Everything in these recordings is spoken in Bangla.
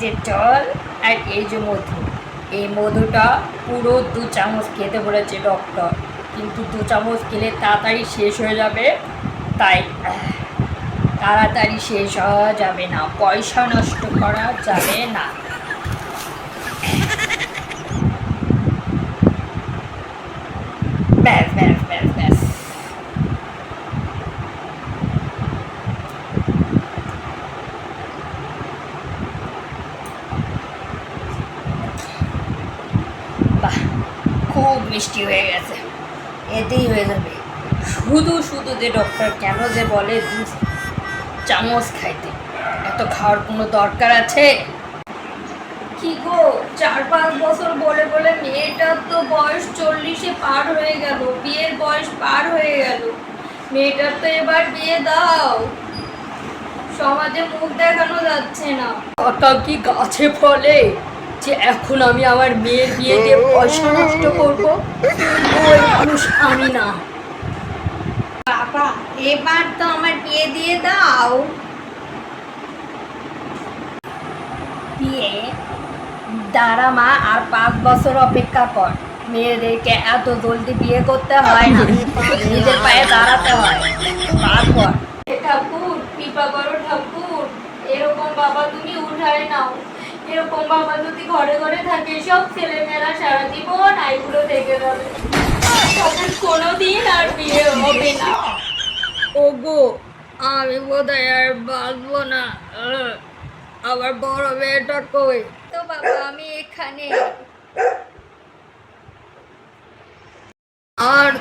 যে জল আর এই যে মধু, এই মধুটা পুরো দু চামচ খেতে বলেছে ডক্টর কিন্তু দু চামচ খেলে তাড়াতাড়ি শেষ হয়ে যাবে, তাই তাড়াতাড়ি শেষ হওয়া যাবে না, পয়সা নষ্ট করা যাবে না ব্যাস ব্যাস ব্যাস ব্যাস বাহ খুব মিষ্টি হয়ে গেছে। এতেই হয়ে যাবে। শুধু শুধু যে ডক্টর কেন যে বলে দু চামচ খাইতে। এত খাওয়ার কোনো দরকার আছে? কি গো চার পাঁচ বছর বলে বলে মেয়েটার তো বয়স চল্লিশে পার হয়ে গেল বিয়ের বয়স পার হয়ে গেল। মেয়েটার তো এবার বিয়ে দাও। সমাজে মুখ দেখানো যাচ্ছে না। কথা কি গাছে ফলে? যে এখন আমি আমার মেয়ের বিয়ে দিয়ে পয়সা নষ্ট করব ওই মানুষ আমি না। বাবা এবার তো আমার বিয়ে দিয়ে দাও। বিয়ে? দাঁড়া মা আর পাঁচ বছর অপেক্ষা কর। মেয়েদেরকে এত জলদি বিয়ে করতে হয় না। নিজের পায়ে দাঁড়াতে হয়। তারপর? ঠাকুর কৃপা করো ঠাকুর। এরকম বাবা তুমি উঠায় নাও। এরকম বাবা যদি ঘরে ঘরে থাকে, সব ছেলেমেয়েরা সারা জীবন আইগুলো থেকে যাবে। কোনোদিন আর বিয়ে হবে না। ওগো, আমি আর বাঁচবো না। আমার বড় কই? তো বাবা, আমি এখানে। আর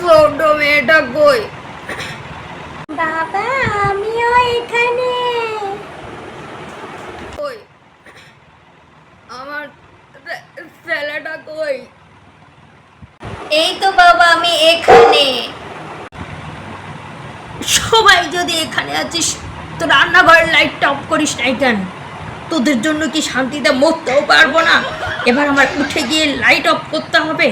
ছোট মেয়েটা কই? বাবা, আমিও এখানে কই আমার ছে- ছেলেটা কই এই তো বাবা আমি এখানে। সবাই যদি এখানে আছিস তো রান্নাঘরের লাইটটা অফ করিস নাই কেন? তোদের জন্য কি শান্তিতে মরতেও পারব না? এবার আমার উঠে গিয়ে লাইট অফ করতে হবে।